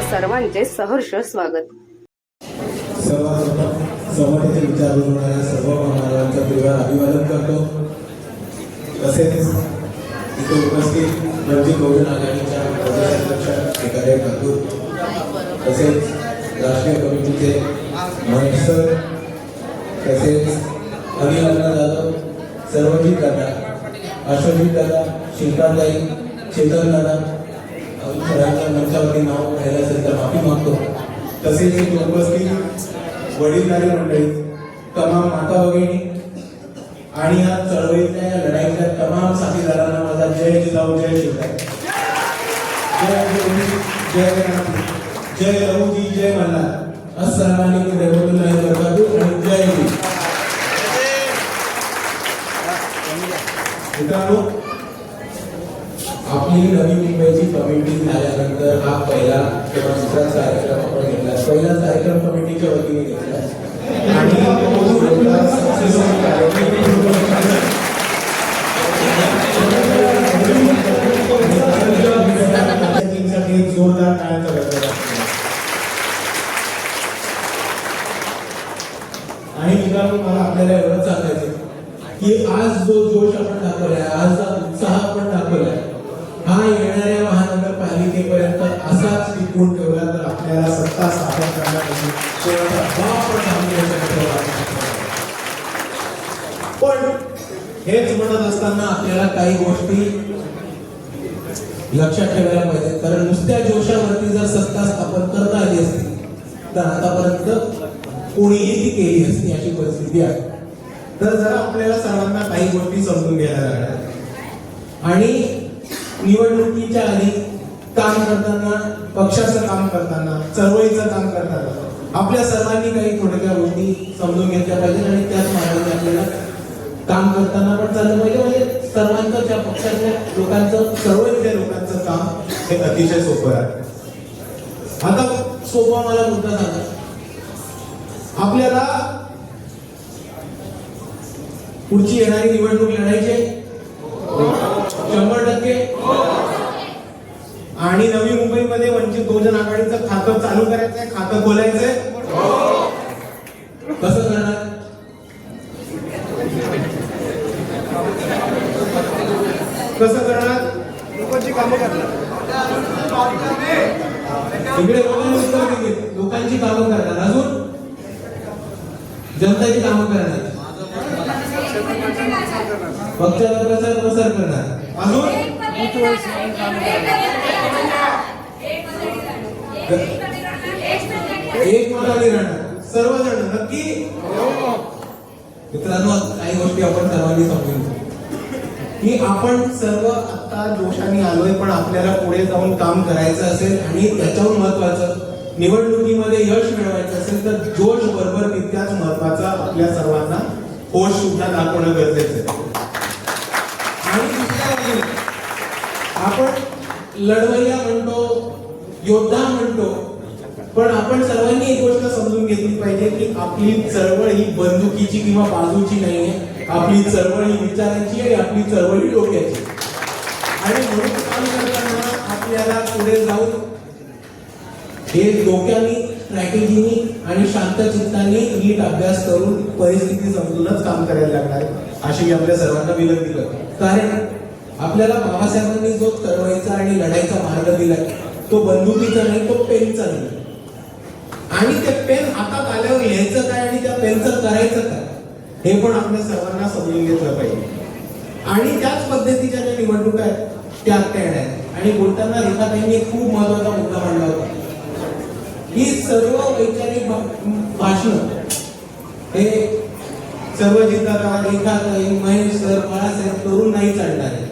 आपल्या सर्वांचे सहर्ष स्वागत. सर्वप्रथम समतेचे विचार बनवणाऱ्या सर्व मानवांचा तीव्र अभिवादन करतो. तसेच इथे उपस्थित रणजित बहुजन आघाडीच्या प्रदेशाध्यक्ष एखादे तसेच राष्ट्रीय कमिटीचे महेश सर तसेच अनिल जाधव सर्वजित दादा अश्वजित दादा शिल्पाताई चेतन दादा सरांच्या मंचावरती नाव घ्यायला असेल तर माफी मागतो तसेच उपस्थित वडीलधारी मंडळी तमाम माता भगिनी आणि या चळवळीतल्या या लढाईतल्या तमाम साथीदारांना माझा जय जिजाऊ जय शिवराय. जय जय जय रघुजी जय मल्हार. अस्सलाम रहमतुल्लाहि व बरकातुहू आणि जय हिंद. मित्रांनो आपली नवी मुंबईची कमिटी झाल्यानंतर हा पहिला किंवा दुसराच कार्यक्रम आपण घेतला. पहिला कार्यक्रम कमिटीच्या वतीने घेतला. आणि जोरदार टाळ्यांचा आणि मित्रांनो मला आपल्याला एवढंच सांगायचं की आज जो जोश आपण दाखवलाय आज उत्साह आपण दाखवलाय हा येणाऱ्या महानगरपालिकेपर्यंत असाच टिकून ठेवला तर आपल्याला सत्ता स्थापन करण्यासाठी कोणाचा बाप पण पण हेच म्हणत असताना आपल्याला काही गोष्टी लक्षात ठेवायला पाहिजे. कारण नुसत्या जोशावरती जर सत्ता स्थापन करता आली असती तर आतापर्यंत कोणीही ती केली असती अशी परिस्थिती आहे. तर जरा आपल्याला सर्वांना काही गोष्टी समजून घ्यायला लागल्या आणि निवडणुकीच्या आधी काम करताना पक्षाचं काम करताना चळवळीचं काम करताना आपल्या सर्वांनी काही थोड्या गोष्टी समजून घेतल्या पाहिजे आणि त्याच मार्गाने आपल्याला काम करताना पण चाललं पाहिजे. म्हणजे सर्वांचं त्या पक्षातल्या लोकांचं चळवळीतल्या लोकांचं काम हे अतिशय सोपं आहे. आता सोपा मला मुद्दा सांगा. आपल्याला पुढची येणारी निवडणूक लढायची शंभर टक्के आणि नवी मुंबईमध्ये वंचित बहुजन आघाडीचं खातं चालू करायचंय खातं खोलायचंय. कसं करणार? कसं करणार? लोकांची कामं करणार. इकडे लोकांनी उत्तर दिली. लोकांची कामं करणार. अजून? जनतेची कामं करणार. पक्षाचा प्रचार प्रसार करणार. अजून? एक मताने राहणार सर्वजण नक्की मित्रांनो काही गोष्टी आपण सर्वांनी समजून की आपण सर्व आता जोशाने आलोय पण आपल्याला पुढे जाऊन काम करायचं असेल आणि त्याच्याहून महत्वाचं निवडणुकीमध्ये यश मिळवायचं असेल तर जोश बरोबर तितक्याच महत्त्वाचा आपल्या सर्वांना होश सुद्धा दाखवणं गरजेचं आहे आणि दुसऱ्या बाजूने आपण लढवय्या म्हणतो योद्धा म्हणतो पण आपण सर्वांनी एक गोष्ट समजून घेतली पाहिजे की आपली चळवळ ही बंदुकीची किंवा बाजूची नाही आहे आपली चळवळ ही विचारांची आणि आपली चळवळ ही डोक्याची आणि म्हणून काम करताना आपल्याला पुढे जाऊन हे डोक्याने स्ट्रॅटेजीनी आणि शांत चित्ताने नीट अभ्यास करून परिस्थिती समजूनच काम करायला लागणार अशी मी आपल्या सर्वांना विनंती करतो. कारण आपल्याला बाबासाहेबांनी जो चळवळीचा आणि लढाईचा मार्ग दिलाय तो बंदुकीचा नाही तो पेनचा नाही. आणि ते पेन हातात आल्यावर लिहायचं काय आणि त्या पेनचं करायचं काय? हे पण आपल्या सर्वांना समजून घेतलं पाहिजे. आणि त्याच पद्धतीच्या ज्या निवडणुका आहेत त्या अत्याड आणि बोलताना रेखाताईंनी एक खूप महत्त्वाचा मुद्दा मांडला होता. ही सर्व वैचारिक भाषण हे सर्व जिल्हा रेखाताई महेश सर बाळासाहेब करून नाही चालणार. आहे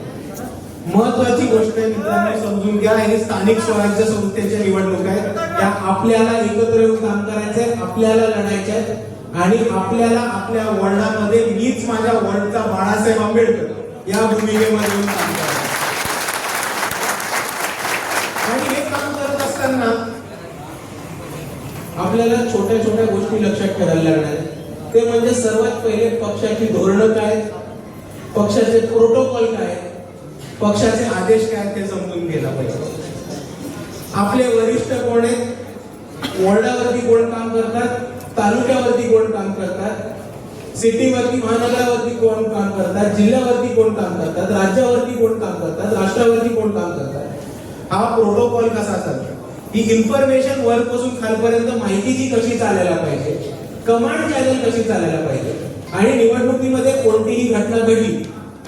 महत्वाची गोष्ट आहे मित्रांनो समजून घ्या. हे स्थानिक स्वराज्य संस्थेच्या निवडणूक आहेत. त्या आपल्याला एकत्र येऊन काम करायचंय आपल्याला लढायचे आहेत आणि आपल्याला आपल्या वर्णामध्ये मीच माझ्या वर्णचा बाळासाहेब आंबेडकर या भूमिकेमध्ये येऊन काम करायचं आणि हे काम करत असताना आपल्याला छोट्या छोट्या गोष्टी लक्षात ठेवायला लागणार ते म्हणजे सर्वात पहिले पक्षाची धोरणं काय पक्षाचे प्रोटोकॉल काय पक्षाचे आदेश काय ते समजून घ्यायला पाहिजे. आपले वरिष्ठ कोण आहेत? वॉर्डावरती कोण काम करतात? तालुक्यावरती कोण काम करतात? सिटीवरती महानगरावरती कोण काम करतात? जिल्ह्यावरती कोण काम करतात? राज्यावरती कोण काम करतात? राष्ट्रावरती कोण काम करतात? हा प्रोटोकॉल कसा चालतो? ही इन्फॉर्मेशन वरपासून खालपर्यंत माहितीची कशी चालायला पाहिजे? कमांड चॅनल कशी चालायला पाहिजे? आणि निवडणुकीमध्ये कोणतीही घटना घडली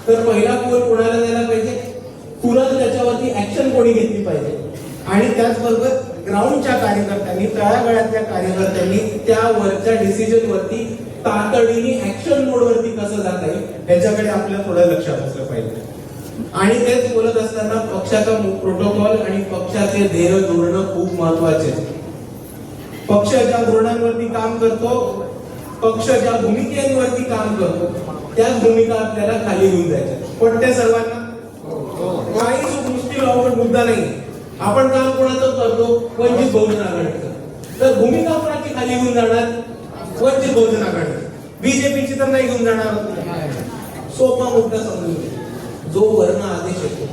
तर पहिला कोल कोणाला द्यायला पाहिजे. तुरंत त्याच्यावरती ऍक्शन कोणी घेतली पाहिजे. आणि त्याचबरोबर ग्राउंडच्या कार्यकर्त्यांनी तळागाळातल्या कार्यकर्त्यांनी त्यावरच्या डिसिजन वरती तातडीने ऍक्शन मोड वरती कसं जात आहे याच्याकडे आपल्याला थोडं लक्षात असलं पाहिजे. आणि तेच बोलत असताना पक्षाचा प्रोटोकॉल आणि पक्षाचे ध्येय धोरण खूप महत्त्वाचे. पक्ष ज्या धोरणांवरती काम करतो पक्ष ज्या भूमिकेवरती काम करतो त्याच भूमिका आपल्याला खाली घेऊन जायच्या. पटते सर्वांना काही मुश्किल अवघड मुद्दा नाही. आपण काम कोणाचं करतो? वंचित बहुजन आघाडीचं. तर भूमिका कोणाची खाली घेऊन जाणार? वंचित बहुजन आघाडी बीजेपीची तर नाही घेऊन जाणार. सोपा मुद्दा समजून जो वर्ण आदेश येतो.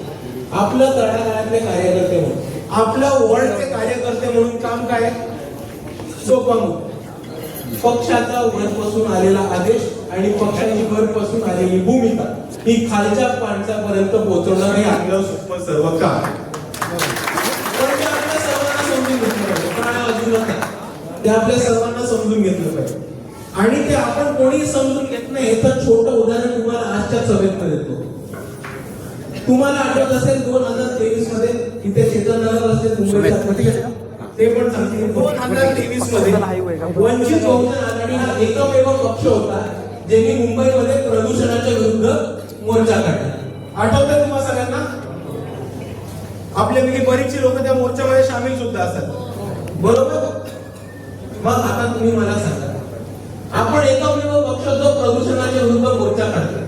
आपलं तळागाळातले कार्यकर्ते म्हणून. आपलं वर्ल्डचे कार्यकर्ते म्हणून काम काय? सोपा मुद्दा. पक्षाचा वरपासून आलेला आदेश आणि पक्षाची वरपासून आलेली भूमिका ही खालच्या माणसापर्यंत पोहोचवणं हे आपलं सोपं सर्व काम ते आपल्या सर्वांना समजून घेतलं पाहिजे. आणि ते आपण कोणी समजून घेत नाही याचं छोटं उदाहरण तुम्हाला आजच्या सभेत देतो. तुम्हाला आठवत असेल दोन हजार तेवीसमध्ये इथे चेतन नगर असते मुंबईत ते पण दोन हजार तेवीसमध्ये वंचित बहुजन आघाडी हा एकमेव पक्ष होता ज्यांनी मुंबईमध्ये प्रदूषणाच्या विरुद्ध मोर्चा काढला. आठवतंय तुम्हा सगळ्यांना? आपल्यापैकी बरीचशी लोक त्या मोर्चामध्ये सामील सुद्धा असतात. बरोबर? मग आता तुम्ही मला सांगा. आपण एकमेव पक्ष जो प्रदूषणाच्या विरुद्ध मोर्चा काढतो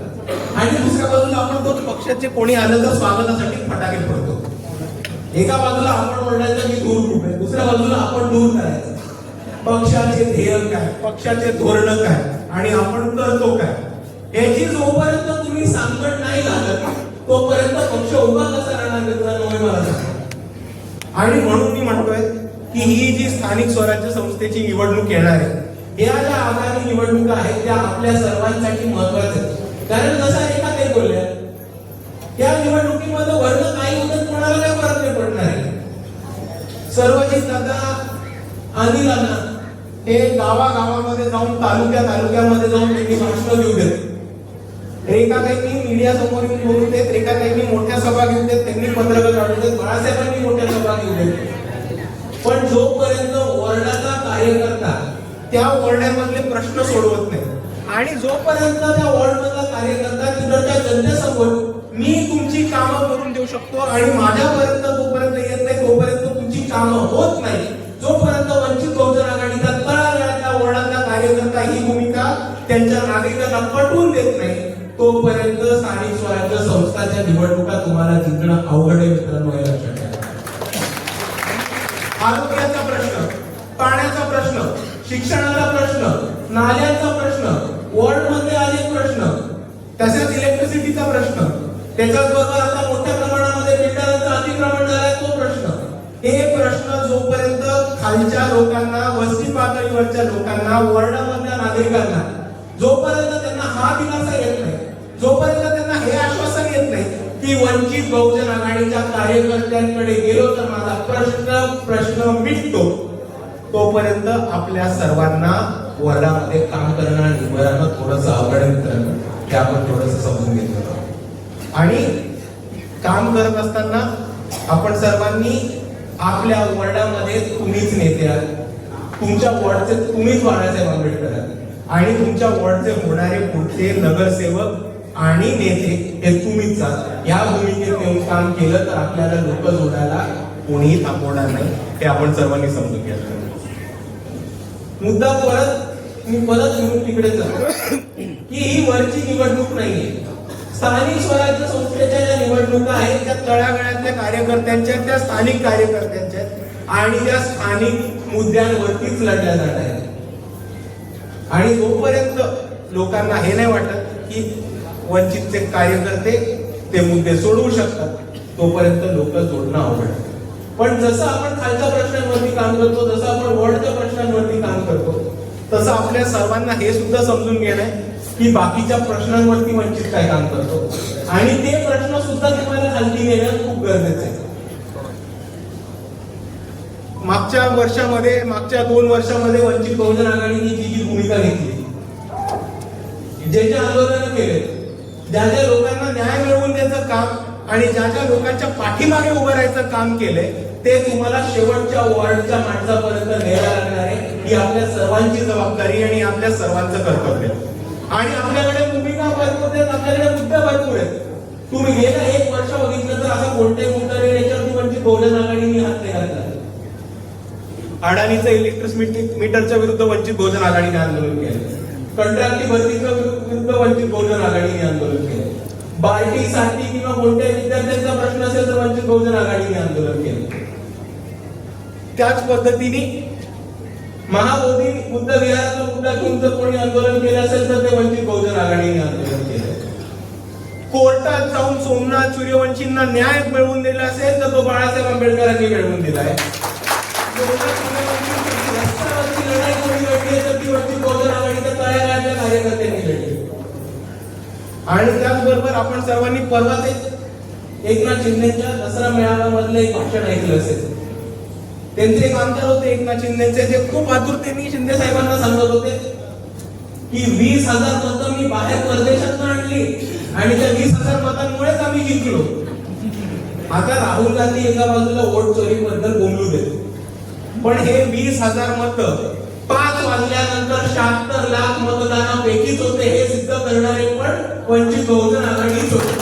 आणि दुसऱ्या बाजूला आपण तो पक्षाचे कोणी आलं तर स्वागतासाठी फटाके फोडतो. एका बाजूला आपण म्हणायचं की दूर कुठे? दुसऱ्या बाजूला आपण दूर करायचं. पक्षाचे ध्येय काय? पक्षाचे धोरण काय? आणि आपण करतो काय? याची जोपर्यंत तुम्ही सांगड नाही घालत तोपर्यंत पक्ष उभा कसा राहणार मला आणि म्हणून मी म्हणतोय की ही जी स्थानिक स्वराज्य संस्थेची निवडणूक येणार आहे या ज्या आगामी निवडणुका आहेत त्या आपल्या सर्वांसाठी महत्त्वाच्या आहेत. कारण जसं एका ते बोलल्या या निवडणुकीमध्ये वर्ण काही होतं कोणाला पडणार आहे सर्वजित दादा आणि दादा हे गावागावामध्ये जाऊन तालुक्या तालुक्यामध्ये जाऊन त्यांनी भाषण घेऊ देत. रेखाताईंनी मीडिया समोर येऊन बोलू देत रेखाताईंनी मोठ्या सभा घेऊ देत त्यांनी पत्रक काढू देत बाळासाहेबांनी मोठ्या सभा घेऊ देत. पण जोपर्यंत वॉर्डाचा कार्यकर्ता त्या वॉर्डामधले प्रश्न सोडवत नाही आणि जोपर्यंत त्या वॉर्डमधला कार्यकर्ता तिकडच्या जनतेसमोर मी तुमची कामं करून देऊ शकतो आणि माझ्यापर्यंत जोपर्यंत येत नाही तोपर्यंत तुमची कामं होत नाही. जोपर्यंत वंचित बहुजन आघाडीचा तळागाळातल्या वॉर्डातला कार्यकर्ता ही भूमिका त्यांच्या नागरिकांना पटवून देत नाही तोपर्यंत स्थानिक स्वराज्य संस्थाच्या निवडणुका तुम्हाला जिंकणं अवघड आहे मित्रांनो हे लक्षात घ्या आरोग्याचा प्रश्न पाण्याचा प्रश्न शिक्षणाचा प्रश्न नाल्यांचा प्रश्न वॉर्डमध्ये अनेक प्रश्न तसेच इलेक्ट्रिसिटीचा प्रश्न. त्याच्याबरोबर आता मोठ्या प्रमाणामध्ये बिल्डरांचं अतिक्रमण झालंय तो प्रश्न. हे प्रश्न जोपर्यंत खालच्या लोकांना वस्ती पातळीवरच्या लोकांना वॉर्डामधल्या नागरिकांना जोपर्यंत त्यांना हा दिलासा येत नाही जोपर्यंत त्यांना हे आश्वासन येत नाही की वंचित बहुजन आघाडीच्या कार्यकर्त्यांकडे गेलो तर माझा प्रश्न प्रश्न मिटतो तोपर्यंत आपल्या सर्वांना वर्गामध्ये काम करणं आणि उभं थोडस अवघड करणं हे आपण थोडस समजून घेतलं आणि काम करत असताना आपण सर्वांनी आपल्या वॉर्डामध्ये तुम्हीच नेते आहात. तुमच्या वॉर्डचे तुम्हीच बाळासाहेब आंबेडकर आहात. आणि तुमच्या वॉर्डचे होणारे पुढचे नगरसेवक आणि नेते हे तुम्हीच आहात. या भूमिकेत येऊन काम केलं तर आपल्याला लोक जोडायला कोणीही थांबवणार नाही. हे आपण सर्वांनी समजून घ्यायला मुद्दा परत मी परत येऊन तिकडे जातो. की ही वरची निवडणूक नाहीये. स्थानिक स्वराज्य संस्थेच्या ज्या निवडणुका आहेत त्या तळागाळातल्या कार्यकर्त्यांच्या त्या स्थानिक कार्यकर्त्यांच्या आहेत. आणि त्या स्थानिक मुद्द्यांवरतीच लढल्या जात आहेत आणि जोपर्यंत लोकांना हे नाही वाटत की वंचितचे कार्यकर्ते ते मुद्दे सोडवू शकतात तोपर्यंत लोक जोडणं अवघड पण जसं आपण खालच्या प्रश्नांवरती काम करतो जसं आपण वरच्या प्रश्नांवरती काम करतो तसं आपल्या सर्वांना हे सुद्धा समजून घेणं आहे की बाकीच्या प्रश्नांवरती वंचित काय काम करतो आणि ते प्रश्न सुद्धा तुम्हाला खालती नेणं खूप गरजेचं आहे मागच्या वर्षामध्ये मागच्या दोन वर्षामध्ये वंचित बहुजन आघाडीने जी जी भूमिका घेतली जे जे आंदोलन केले ज्या ज्या लोकांना न्याय मिळवून द्यायचं काम आणि ज्या ज्या लोकांच्या पाठीमागे उभं राहायचं काम केलंय ते तुम्हाला शेवटच्या वॉर्डच्या माणसापर्यंत न्यायला लागणार आहे ही आपल्या सर्वांची जबाबदारी आणि आपल्या सर्वांचं कर्तव्य आहे. आणि आपल्याकडे भूमिका भरपूर आहेत? आपल्याकडे मुद्दे भरपूर आहेत? तुम्ही गेल्या एक वर्ष बघितलं तर असं कोणते मुद्दा नाही याच्यावरती म्हणजे बहुजन आघाडीने हात नाही घातला अडाणीचं इलेक्ट्रिक मीटरच्या विरुद्ध वंचित बहुजन आघाडीने आंदोलन केलं. कंत्राटी भरतीच्या विरुद्ध वंचित बहुजन आघाडीने आंदोलन केलं. बार्टीसाठी किंवा कोणत्या विद्यार्थ्यांचा प्रश्न असेल तर वंचित बहुजन आघाडीने आंदोलन केलं. त्याच पद्धतीने महाबोधी बुद्ध विहाराचा मुद्दा जर कोणी आंदोलन केलं असेल तर ते वंचित बहुजन आघाडीने आंदोलन केलं कोर्टात जाऊन सोमनाथ सूर्यवंशींना न्याय मिळवून दिला असेल तर तो बाळासाहेब आंबेडकरांनी मिळवून दिला आहे. आणि त्याचबरोबर आपण सर्वांनी परवाच एकनाथ शिंदेच्या दसरा मेळाव्यामधलं एक भाषण ऐकलं असेल. त्यांचे एक अंतर होते एकनाथ शिंदेचे जे खूप आतुरतेने शिंदे साहेबांना सांगत होते की वीस हजार मतं मी बाहेर परदेशात आणली आणि त्या वीस हजार मतांमुळेच आम्ही जिंकलो. आता राहुल गांधी एका बाजूला वोट चोरी बद्दल बोलू देत. पण हे वीस हजार मत पाच वाजल्यानंतर शहात्तर लाख मतदानापैकीच होते हे सिद्ध करणारे पण वंचित बहुजन आघाडीच होते.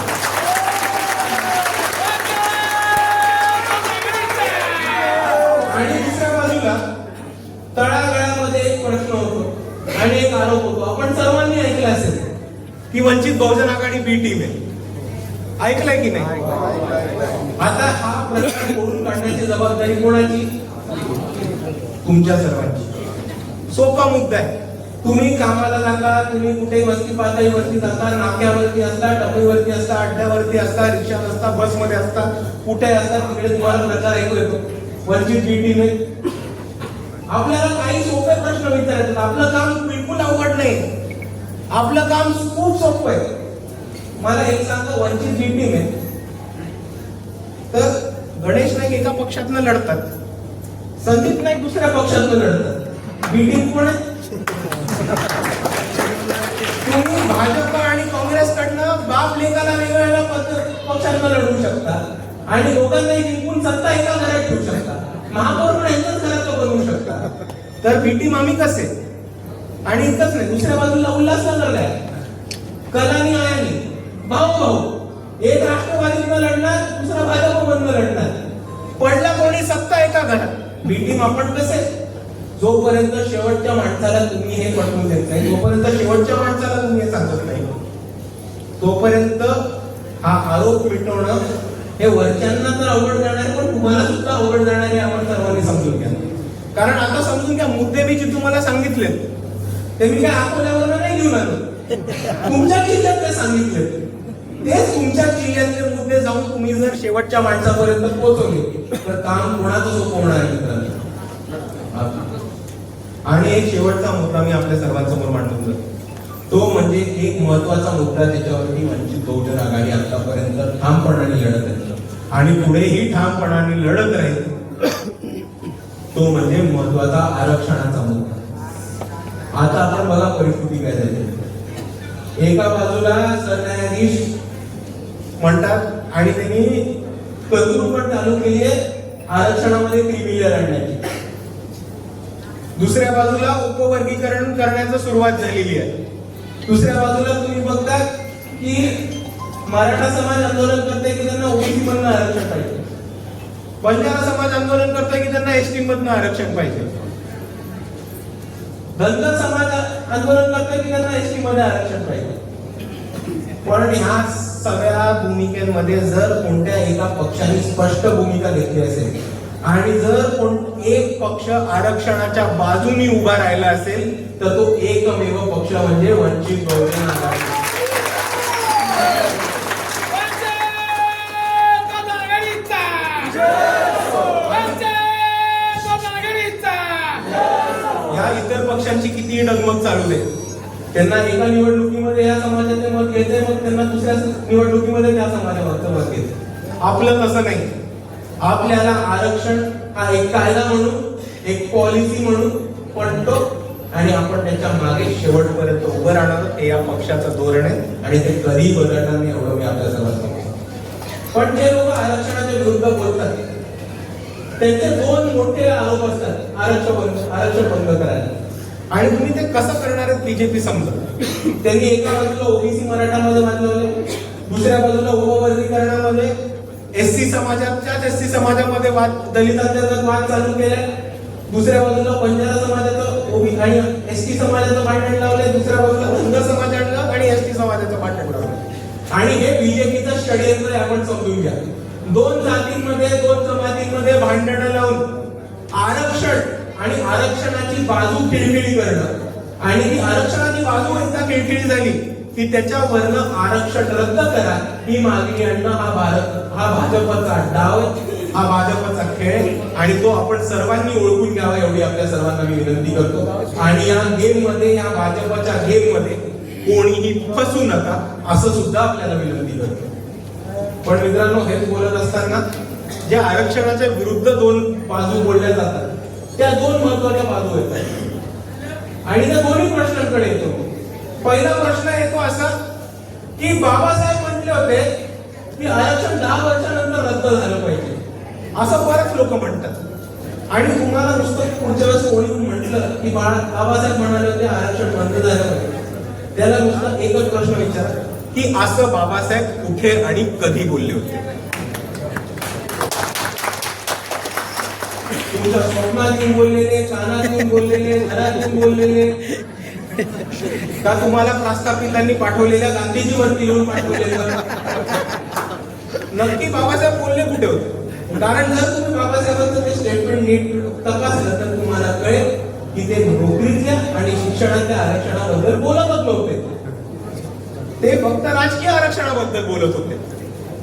की वंचित बहुजन आघाडी बी टीम आहे. ऐकलंय की नाही? आता हा प्रश्न बोलून काढण्याची जबाबदारी कोणाची? तुमच्या सर्वांची. सोपा मुद्दा आहे. तुम्ही कामाला जाता तुम्ही कुठेही वस्ती पातळीवरती जाता नाक्यावरती असता टपरीवरती असता अड्ड्यावरती असता रिक्षात असता बसमध्ये असता कुठे असता तिकडे तुम्हाला प्रकार ऐकू येतो. वंचित बी टीम आपल्याला काही सोपे प्रश्न विचारायचे आपलं काम बिलकुल अवघड नाही. आपलं काम खूप सोपं आहे. मला एक सांगा वंचित बी टीम आहे. तर गणेश नाईक एका पक्षातनं लढतात. संदीप नाईक दुसऱ्या पक्षातनं लढतात. बी टीम कोण आहे? तुम्ही भाजप आणि काँग्रेस कडनं बाप लेखाला वेगवेगळ्या पद्ध- पक्षांना लढवू शकता. आणि दोघांनाही जिंकून सत्ता एका घरात ठेवू शकता. महापौर पण एकच घरात बनवू शकता. तर बी टीम आम्ही कसे? आणि इतकंच नाही दुसऱ्या बाजूला उल्हासनगरला आहे कलानी आयानी भाऊ भाऊ एक राष्ट्रवादीनं लढणार दुसरा भाजपमधनं लढणार. पडला कोणी सत्ता एका घरात. बी आपण कसे? जोपर्यंत शेवटच्या माणसाला तुम्ही हे पटवून देत नाही जोपर्यंत शेवटच्या माणसाला तुम्ही हे सांगत नाही. तोपर्यंत हा आरोप मिटवणं हे वरच्यांना तर अवघड जाणार पण तुम्हाला सुद्धा अवघड जाणार आहे आपण सर्वांनी समजून घ्या. कारण आता समजून घ्या मुद्दे मी जे तुम्हाला सांगितले ते मी काय अकोल्यावर नाही घेऊन आलो तुमच्या किल्ल्यातले ते सांगितले? तेच तुमच्या जिल्ह्यातले मुद्दे जाऊन तुम्ही जर शेवटच्या माणसापर्यंत पोहोचवले तर काम कोणाचं सोपं होणार आहे मित्रांनो? आणि एक शेवटचा मुद्दा मी आपल्या सर्वांसमोर मांडून जातो. तो म्हणजे एक महत्त्वाचा मुद्दा त्याच्यावरती वंचित बहुजन आघाडी आतापर्यंत ठामपणाने लढत आहे. आणि पुढेही ठामपणाने लढत राहील. तो म्हणजे महत्त्वाचा आरक्षणाचा मुद्दा. आता आपण बघा परिस्थिती काय झाली. एका बाजूला सरन्यायाधीश म्हणतात आणि त्यांनी तरतूद पण चालू केली आहे आरक्षणामध्ये त्रिमिलियन आणण्याची दुसऱ्या बाजूला उपवर्गीकरण करण्याचं सुरुवात झालेली आहे. दुसऱ्या बाजूला तुम्ही बघता की मराठा समाज आंदोलन करते की त्यांना ओबीसी मधनं आरक्षण पाहिजे. बंजारा समाज आंदोलन करतोय की त्यांना एसटी मधनं आरक्षण पाहिजे. धनगर समाज आंदोलन करतं की त्यांना एसटी मध्ये आरक्षण पाहिजे. पण ह्या सगळ्या भूमिकेमध्ये जर कोणत्या एका पक्षाने स्पष्ट भूमिका घेतली असेल आणि जर कोण एक पक्ष आरक्षणाच्या बाजूनी उभा राहिला असेल तर तो एकमेव पक्ष म्हणजे वंचित बहुजन आघाडी. त्यांना एका निवडणुकीमध्ये या समाजाचे मत घेते मग त्यांना दुसऱ्या निवडणुकीमध्ये त्या समाजावरचं मत घेते आपलं तसं नाही. आपल्याला आरक्षण हा एक कायदा म्हणून एक पॉलिसी म्हणून पडतो आणि आपण त्याच्यामागे शेवटपर्यंत उभं राहणार हे या पक्षाचं धोरण आहे आणि ते कधी बदलणार नाही एवढं मी आपल्या सांगतो. पण जे लोक आरक्षणाच्या विरुद्ध बोलतात त्यांचे दोन मोठे आरोप असतात. आरक्षण आरक्षण बंद करायला. आणि तुम्ही ते कसं करणार आहेत बीजेपी समजा? त्यांनी एका बाजूला ओबीसी मराठामध्ये बांधलं दुसऱ्या बाजूला उपवर्गीकरणामध्ये एस सी समाजाच्याच एस सी समाजामध्ये वाद दलितांतर्गत वाद चालू केलाय. दुसऱ्या बाजूला पंजाब समाजाचं ओबी आणि एस टी समाजाचं भांडण लावलंय दुसऱ्या बाजूला धनगर समाज आणलं आणि एस टी समाजाचं भांडण लावलं आणि हे बीजेपीचं षडयंत्र आपण समजून घ्या. दोन जातींमध्ये दोन जमातींमध्ये भांडणं लावून आरक्षण आणि आरक्षणाची बाजू खिळखिळी करणं. आणि ही आरक्षणाची बाजू एकदा खिळखिळी झाली की त्याच्यावरनं आरक्षण रद्द करा. ही मागणी आणणं हा भारत हा भाजपचा डाव हा भाजपचा खेळ आणि तो आपण सर्वांनी ओळखून घ्यावा एवढी आपल्या सर्वांना मी विनंती करतो. आणि या गेममध्ये या भाजपच्या गेममध्ये कोणीही फसू नका असं सुद्धा आपल्याला विनंती करतो. पण मित्रांनो हेच बोलत असताना ज्या आरक्षणाच्या विरुद्ध दोन बाजू बोलल्या जातात त्या दोन महत्त्वाच्या बाजू येतात. आणि त्या दोन्ही प्रश्नांकडे येतो. पहिला प्रश्न येतो असा की बाबासाहेब म्हटले होते की आरक्षण दहा वर्षानंतर रद्द झालं पाहिजे. असं बरेच लोक म्हणतात. आणि तुम्हाला नुसतं पुढच्या वेळेस कोणी म्हटलं की बाळा बाबासाहेब म्हणाले होते आरक्षण बंद झालं पाहिजे. त्याला नुसतं एकच प्रश्न विचारा की असं बाबासाहेब कुठे आणि कधी बोलले होते? तुझ्या स्वप्नातून बोललेले कानात बोललेले घरातून बोललेले. का तुम्हाला प्रस्थापितांनी पाठवलेल्या गांधीजीवरती येऊन पाठवलेलं नक्की बाबासाहेब बोलले कुठे होते? कारण जर तुम्ही बाबासाहेबांचं ते स्टेटमेंट नीट तपासलं तर तुम्हाला कळेल की ते नोकरीच्या आणि शिक्षणाच्या आरक्षणाबद्दल बोलतच नव्हते ते फक्त राजकीय आरक्षणाबद्दल बोलत होते.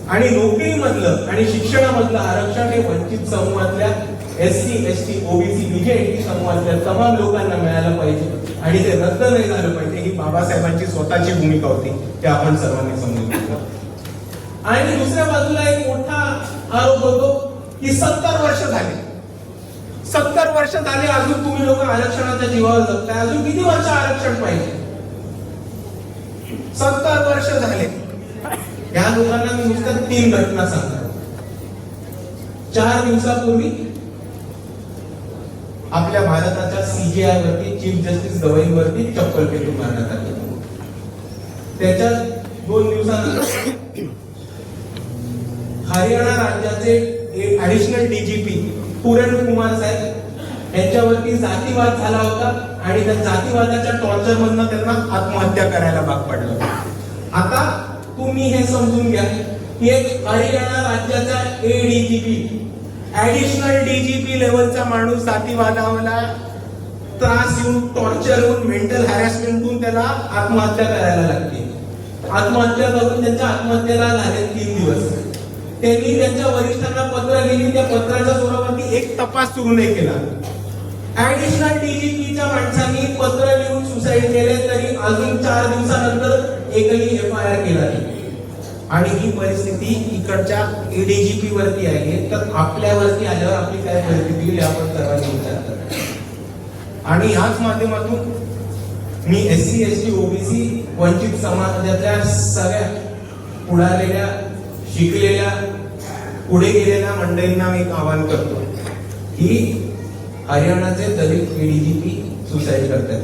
आणि नोकरीमधलं आणि शिक्षणामधलं आरक्षण हे वंचित समूहातल्या S C S T OBC BJP समूहातल्या तमाम लोकांना मिळालं पाहिजे. आणि ते रद्द नाही झालं पाहिजे ही बाबासाहेबांची स्वतःची भूमिका होती ते आपण सर्वांनी समजून घेतलं. आणि दुसऱ्या बाजूला एक मोठा आरोप होतो की सत्तर वर्ष झाले. सत्तर वर्ष झाले अजून तुम्ही लोक आरक्षणाच्या जीवावर जगताय. अजून किती वर्ष आरक्षण पाहिजे? सत्तर वर्ष झाले. या लोकांना मी नुसतं तीन घटना सांगतो. चार दिवसापूर्वी आपल्या भारताच्या सीजीआय वरती चीफ जस्टिस गवईंवरती चप्पल फेकून मारण्यात आली. त्याच्या दोन दिवसानंतर हरियाणा राज्याचे ऍडिशनल डीजीपी पुरण कुमार साहेब यांच्यावरती जातीवाद झाला होता आणि त्या जातीवादाच्या टॉर्चर मधनं त्यांना आत्महत्या करायला भाग पडलं आता तुम्ही हे समजून घ्या की एक हरियाणा राज्याचा एडीजीपी ऍडिशनल डीजीपी लेवलचा माणूस जातीवादाला त्रास येऊन टॉर्चर होऊन मेंटल हॅरॅसमेंट होऊन त्याला आत्महत्या करायला लागते. आत्महत्या करून त्यांच्या आत्महत्येला झाले तीन दिवस. त्यांनी त्यांच्या वरिष्ठांना पत्र लिहिली त्या पत्राच्या स्वरूपात एक तपास सुरू नाही केला. ऍडिशनल डीजीपीच्या माणसांनी पत्र लिहून सुसाईड केले तरी अजून चार दिवसानंतर एकही एफ आय आर केला नाही. आणि ही परिस्थिती इकडच्या एडीजीपी वरती आहे तर आपल्यावरती आल्यावर आपली काय परिस्थिती होईल आपण सर्वांनी विचार करतो आणि ह्याच माध्यमातून मी S C S T OBC वंचित समाजातल्या सगळ्या पुढारलेल्या शिकलेल्या पुढे गेलेल्या मंडळींना मी आवाहन करतो. की हरियाणाचे दलित एडीजीपी सुसाईड करतात.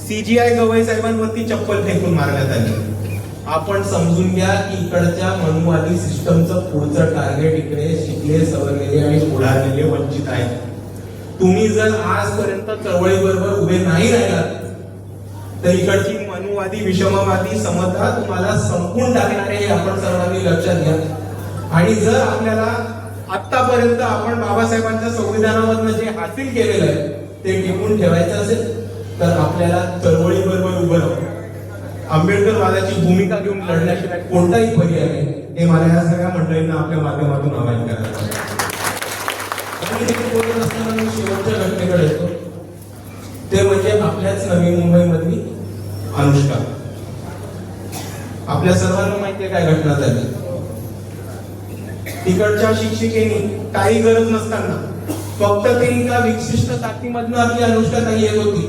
सीजीआय गवई साहेबांवरती चप्पल फेकून मारण्यात आली. आपण समजून घ्या की इकडच्या मनुवादी सिस्टमचं पुढचं टार्गेट इकडे शिकले सवरलेले आणि पुढारलेले वंचित आहेत. तुम्ही जर आजपर्यंत चळवळीबरोबर उभे नाही राहिलात तर इकडची मनुवादी विषमवादी समता तुम्हाला संपून टाकणार आहे हे आपण सर्वांनी लक्षात घ्या. आणि जर आपल्याला आतापर्यंत आपण बाबासाहेबांच्या संविधानामधनं जे हासिल केलेलं आहे ते टिकून ठेवायचं असेल तर आपल्याला चळवळीबरोबर उभं राहू. आंबेडकरवादाची भूमिका घेऊन लढण्याशिवाय कोणताही पर्याय नाही. हे मला या सगळ्या मंडळींना आपल्या माध्यमातून आवाहन करायचं बोलत असताना मी शेवटच्या घटनेकडे येतो. ते म्हणजे आपल्याच नवी मुंबईमधली अनुष्का. आपल्या सर्वांना माहितीये काय घटना झाली. तिकडच्या शिक्षिकेने काही गरज नसताना फक्त ते एका विशिष्ट ताकदीमधनं आपली अनुष्का ताई येत होती.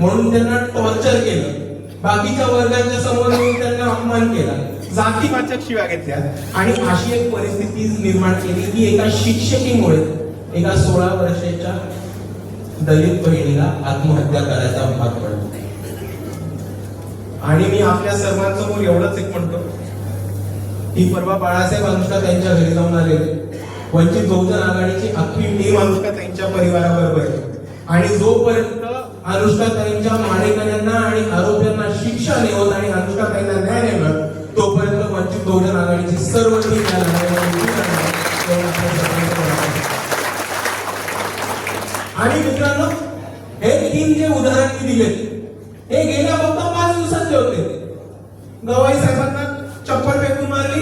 म्हणून त्यांना टॉर्चर केलं. बाकीच्या वर्गाच्या समोर येऊन त्यांना अपमान केला. जातीवाचक शिव्या घेतल्या. आणि अशी एक परिस्थिती निर्माण केली की एका शिक्षकीमुळे एका सोळा वर्षाच्या दलित बहिणीला आत्महत्या करायचा भाग पडला. आणि मी आपल्या सर्वांसमोर एवढंच एक म्हणतो ही परवा बाळासाहेब अनुष्का त्यांच्या घरी जाऊन आलेले. वंचित बहुजन आघाडीची अख्खी टीम अनुष्का त्यांच्या परिवाराबरोबर आणि जोपर्यंत अनुष्का ताईंच्या मारेकऱ्यांना आणि आरोप्यांना शिक्षा नाही आणि अनुष्का ताईंना न्याय मिळत तोपर्यंत वंचित बहुजन आघाडीची सर्व आणि मित्रांनो हे तीन जे उदाहरण मी दिले हे गेल्या फक्त पाच दिवसातले होते. गवाई साहेबांना चप्पल फेकून मारली.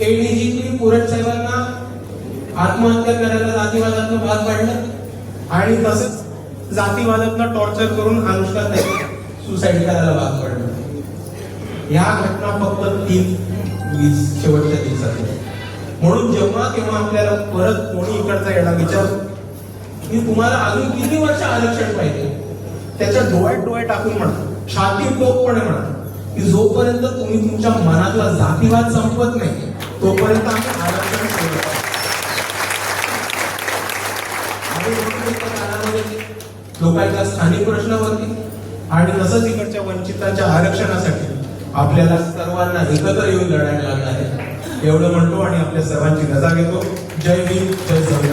एडीजी पुरट साहेबांना आत्महत्या करायला जातीवादातनं भाग पाडलं. आणि तसंच जातीवादातनं टॉर्चर करून अनुष्का सुसाईड करायला भाग पडलं. या घटना फक्त तीन वीस शेवटच्या दिवसात म्हणून जेव्हा तेव्हा आपल्याला परत कोणी इकडचा येणार विचार की तुम्हाला अजून किती वर्ष आरक्षण पाहिजे? त्याच्या डोळ्यात डोळे टाकून म्हणा छाती टोकपणे म्हणा की जोपर्यंत तुम्ही तुमच्या मनातला जातीवाद संपत नाही तोपर्यंत आम्ही लोकांच्या स्थानिक प्रश्नावरती आणि तसंच इकडच्या वंचितांच्या आरक्षणासाठी आपल्याला सर्वांना एकत्र येऊन लढायला लागणार आहे. एवढं म्हणतो आणि आपल्या सर्वांची रजा घेतो. जय भीम जय संविधान